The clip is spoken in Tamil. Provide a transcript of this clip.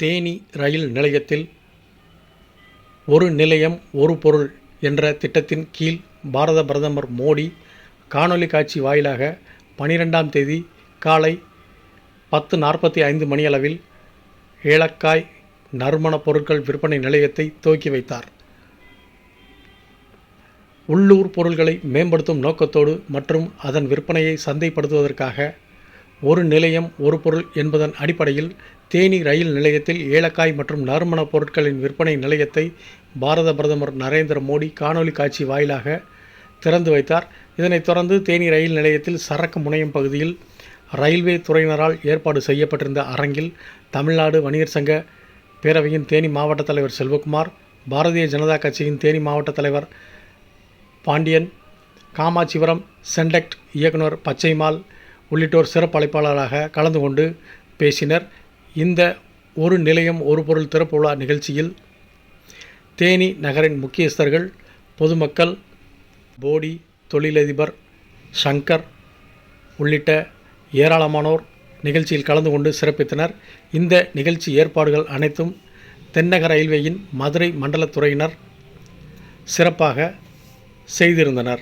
தேனி ரயில் நிலையத்தில் ஒரு நிலையம் ஒரு பொருள் என்ற திட்டத்தின் கீழ் பாரத பிரதமர் மோடி காணொளி காட்சி வாயிலாக பனிரெண்டாம் தேதி காலை பத்து நாற்பத்தி ஐந்து மணியளவில் ஏலக்காய் நறுமணப் பொருட்கள் விற்பனை நிலையத்தை துவக்கி வைத்தார். உள்ளூர் பொருள்களை மேம்படுத்தும் நோக்கத்தோடு மற்றும் அதன் விற்பனையை சந்தைப்படுத்துவதற்காக ஒரு நிலையம் ஒரு பொருள் என்பதன் அடிப்படையில் தேனி ரயில் நிலையத்தில் ஏலக்காய் மற்றும் நறுமணப் பொருட்களின் விற்பனை நிலையத்தை பாரத பிரதமர் நரேந்திர மோடி காணொளி காட்சி வாயிலாக திறந்து வைத்தார். இதனைத் தொடர்ந்து தேனி ரயில் நிலையத்தில் சரக்கு முனையம் பகுதியில் ரயில்வே துறையினரால் ஏற்பாடு செய்யப்பட்டிருந்த அரங்கில் தமிழ்நாடு வணிகர் சங்க பேரவையின் தேனி மாவட்ட தலைவர் செல்வகுமார் பாரதிய ஜனதா கட்சியின் தேனி மாவட்ட தலைவர் பாண்டியன் காமாட்சிபுரம் சென்டெக்ட் இயக்குனர் பச்சைமால் உள்ளிட்டோர் சிறப்பு அழைப்பாளராக கலந்து கொண்டு பேசினர். இந்த ஒரு நிலையம் ஒரு பொருள் திறப்பு விழா நிகழ்ச்சியில் தேனி நகரின் முக்கியஸ்தர்கள் பொதுமக்கள் போடி தொழிலதிபர் சங்கர் உள்ளிட்ட ஏராளமானோர் நிகழ்ச்சியில் கலந்து கொண்டு சிறப்பித்தனர். இந்த நிகழ்ச்சி ஏற்பாடுகள் அனைத்தும் தென்னக ரயில்வேயின் மதுரை மண்டலத்துறையினர் சிறப்பாக செய்திருந்தனர்.